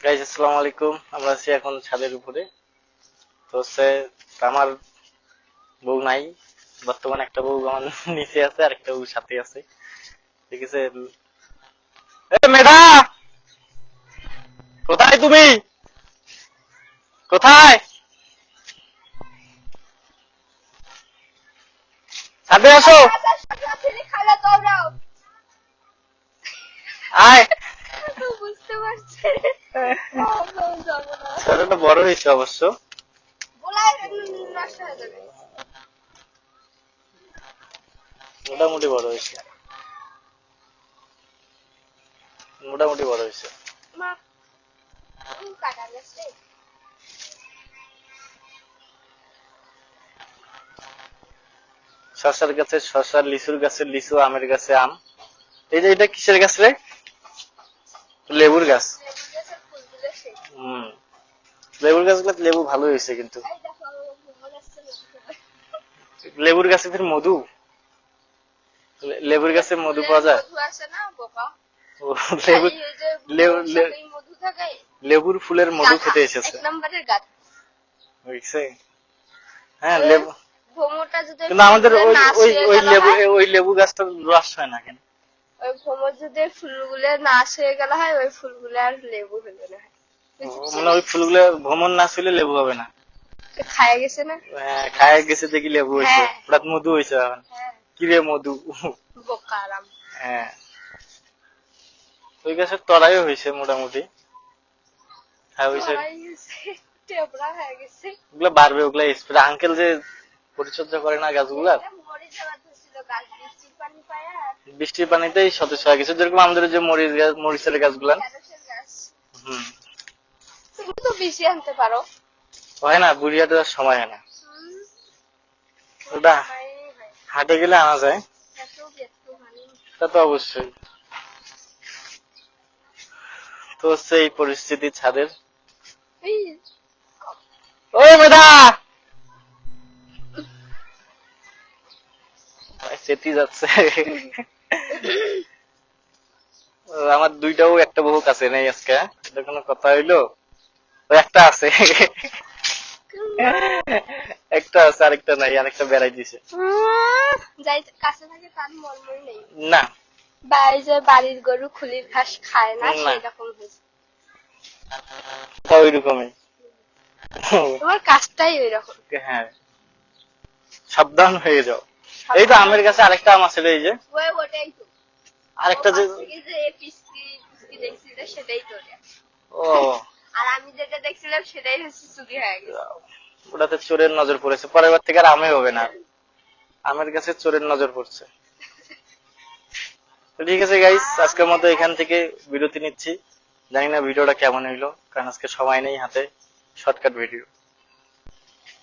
Guys আসসালামু আলাইকুম। আমরা আছি এখন ছাদের উপরে। তো হচ্ছে, আমার বউ নাই। বর্তমানে একটা বউ আমার নিচে আছে আর একটা বউ সাথে আছে। ঠিক আছে? মেধা! কোথায় তুমি? কোথায়? ছাদে আসো। আয়। বুঝতে পারছে। ছেলেটা বড় হয়েছে অবশ্য। মোটামুটি বড় হয়েছে। মোটামুটি বড় হয়েছে। শশার গাছে শশা, লিচুর গাছে লিচু, আমের গাছে আম। এই যে এটা কিসের গাছ রে? লেবুর গাছ। লেবুর গাছগুলো লেবু ভালো হয়েছে কিন্তু। লেবুর গাছে ফির মধু? লেবুর গাছে মধু পাওয়া যায়? না লেবুর ফুলের মধু খেতে এসেছে। হ্যাঁ লেবু কিন্তু আমাদের ওই ওই ওই লেবু ওই লেবু গাছটা রস হয় না কেন? ওই ভোমর যদি ফুলগুলো নাশ হয়ে গেল হয় ওই ফুলগুলো আর লেবু হলো না। মানে ওই ফুলগুলো ভ্রমণ না ছিল লেবু হবে না। খায় গেছে না? হ্যাঁ, খায় গেছে দেখি লেবু হয়েছে। হ্যাঁ। ওটা মধু হয়েছে এখন হ্যাঁ। কিরে মধু? বোকারাম হ্যাঁ। ওই গাছের তলাইও হয়েছে মোটামুটি। হ্যাঁ হয়েছে। ওগুলা বাড়বে ওগুলা স্প্রে আঙ্কেল যে পরিচর্যা করে না গাছগুলা বৃষ্টির পানিতেই সতেজ হয়ে। গেছে যেরকম আমাদের যে মরিচ গাছ মরিচের গাছগুলা ঢেঁড়সের গাছ হম তুমি তো বেশি আনতে পারো। হয় না সময় হয় না। ওটা। হাটে গেলে আনা যায়। তা তো অবশ্যই। তো হচ্ছে এই পরিস্থিতি ছাদের। ওই মেধা! যাচ্ছে। আমার দুইটাও একটা বহু কাছে নেই আজকে, এটা কোনো কথা হইল? একটা আছে। একটা আছে আরেকটা নাই আরেকটা বেড়াই দিছে। যাই কাছে থাকে তার মর্মই নেই। না। বাড়ির গরু খুলির ঘাস খায় না না। সেই রকম হয়েছে। তা ওই রকমই তোমার কাজটাই ওই রকম হ্যাঁ। সাবধান হয়ে যাও। এই তো আমের কাছে আরেকটা আম আছে এই যে। ওটাই তো। আরেকটা যে সেটাই তো ও। আর আমি দেখছিলাম সেটাই হচ্ছে চুরি হয়ে গেছে। ওটাতে চোরের নজর পড়েছে। পরের বার থেকে আর আমে হবে না। আমের কাছে চোরের নজর পড়ছে। ঠিক আছে গাইস আজকের মতো এখান থেকে বিরতি নিচ্ছি। জানি না ভিডিওটা কেমন হইল, কারণ আজকে সবাই নেই হাতে। Shortcut video